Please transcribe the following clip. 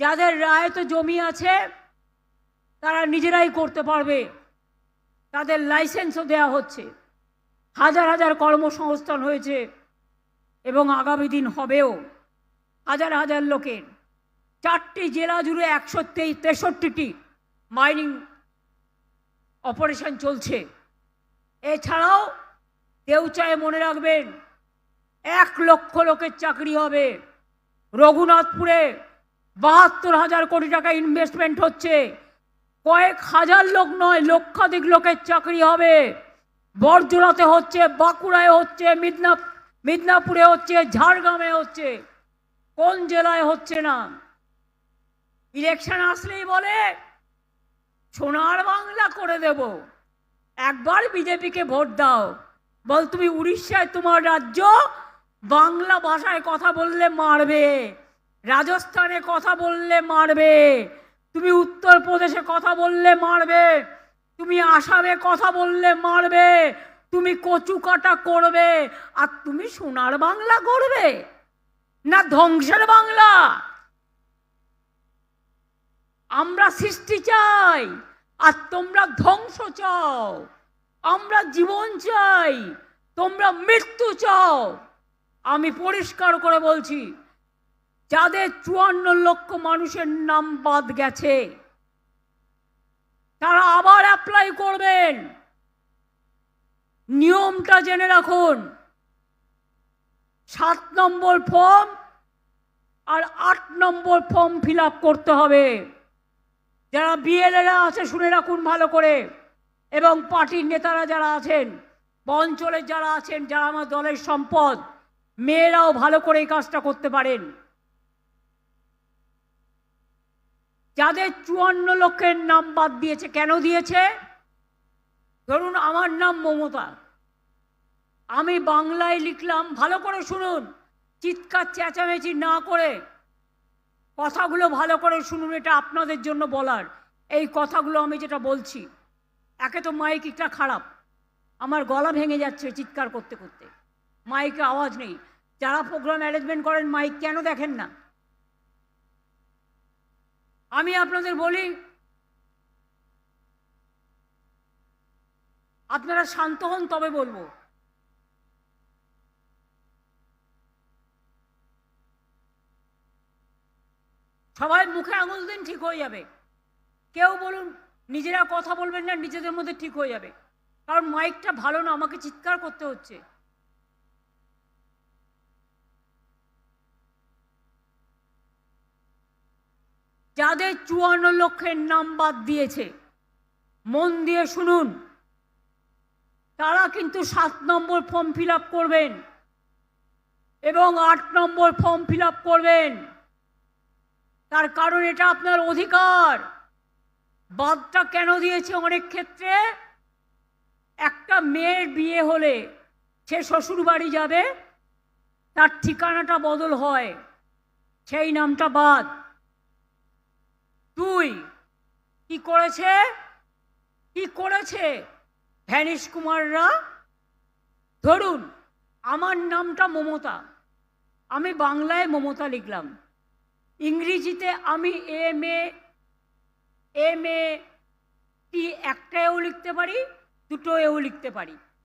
যাদের রায় তো জমি আছে, তারা নিজেরাই করতে পারবে। তাদের লাইসেন্সও দেওয়া হচ্ছে। হাজার হাজার কর্মসংস্থান হয়েছে এবং আগামী দিন হবেও। হাজার হাজার লোকের। চারটি জেলা জুড়ে একশো তেষট্টিটি মাইনিং অপারেশন চলছে। এছাড়াও দেউচায় মনে রাখবেন, এক লক্ষ লোকের চাকরি হবে। রঘুনাথপুরে বাহাত্তর হাজার কোটি টাকা ইনভেস্টমেন্ট হচ্ছে। কয়েক হাজার লোক নয়, লক্ষাধিক লোকের চাকরি হবে। বরজোড়াতে হচ্ছে, বাঁকুড়ায় হচ্ছে মিদনা মিদনাপুরে হচ্ছে, ঝাড়গ্রামে হচ্ছে। কোন জেলায় হচ্ছে না? ইলেকশন আসলেই বলে, সোনার বাংলা করে দেব। একবার বিজেপিকে ভোট দাও। বল, তুমি উড়িষ্যায় তোমার রাজ্য, বাংলা ভাষায় কথা বললে মারবে। রাজস্থানে কথা বললে মারবে, তুমি উত্তরপ্রদেশে কথা বললে মারবে, তুমি আসামে কথা বললে মারবে, তুমি কচু কাটা করবে, আর তুমি সোনার বাংলা করবে, না ধ্বংসের বাংলা? আমরা সৃষ্টি চাই, আর তোমরা ধ্বংস চাও, আমরা জীবন চাই, তোমরা মৃত্যু চাও। আমি পরিষ্কার করে বলছি যাদের চুয়ান্ন লক্ষ মানুষের নাম বাদ গেছে, তারা আবার অ্যাপ্লাই করবেন। নিয়মটা জেনে রাখুন। সাত নম্বর ফর্ম আর আট নম্বর ফর্ম ফিল করতে হবে। যারা বিএলএরা আছে, শুনে রাখুন ভালো করে। এবং পার্টির নেতারা যারা আছেন অঞ্চলের যারা আছেন, যারা আমার দলের সম্পদ, মেয়েরাও ভালো করে এই কাজটা করতে পারেন। যাদের চুয়ান্ন লক্ষের নাম বাদ দিয়েছে, কেন দিয়েছে? ধরুন আমার নাম মমতা। আমি বাংলায় লিখলাম, ভালো করে শুনুন, চিৎকার চেঁচামেচি না করে, কথাগুলো ভালো করে শুনুন, এটা আপনাদের জন্য বলার। এই কথাগুলো আমি যেটা বলছি, একে তো মাইকটা খারাপ। আমার গলা ভেঙে যাচ্ছে চিৎকার করতে করতে। মাইকে আওয়াজ নেই। যারা প্রোগ্রাম অ্যারেঞ্জমেন্ট করেন মাইক কেন দেখেন না? আমি আপনাদের বলি, আপনারা শান্ত হন, তবে বলব। সবাই মুখে আঙুল দিন, ঠিক হয়ে যাবে। কেউ বলুন, নিজেরা কথা বলবেন না, নিজেদের মধ্যে ঠিক হয়ে যাবে। কারণ মাইকটা ভালো না, আমাকে চিৎকার করতে হচ্ছে। যাদের চুয়ান্ন লক্ষের নাম বাদ দিয়েছে, মন দিয়ে শুনুন। তারা কিন্তু সাত নম্বর ফর্ম ফিল করবেন এবং আট নম্বর ফর্ম ফিল করবেন। তার কারণ এটা আপনার অধিকার। বাদটা কেন দিয়েছে অনেক ক্ষেত্রে? একটা মেয়ের বিয়ে হলে সে শ্বশুর বাড়ি যাবে, তার ঠিকানাটা বদল হয়। সেই নামটা বাদ। দুই কি করেছে? কি করেছে? ভ্যানিশ কুমাররা? ধরুন, আমার নামটা মমতা। আমি বাংলায় মমতা লিখলাম। ইংরেজিতে আমি এম এ এম এ টি একটা এও লিখতে পারি দুটো এও লিখতে পারি।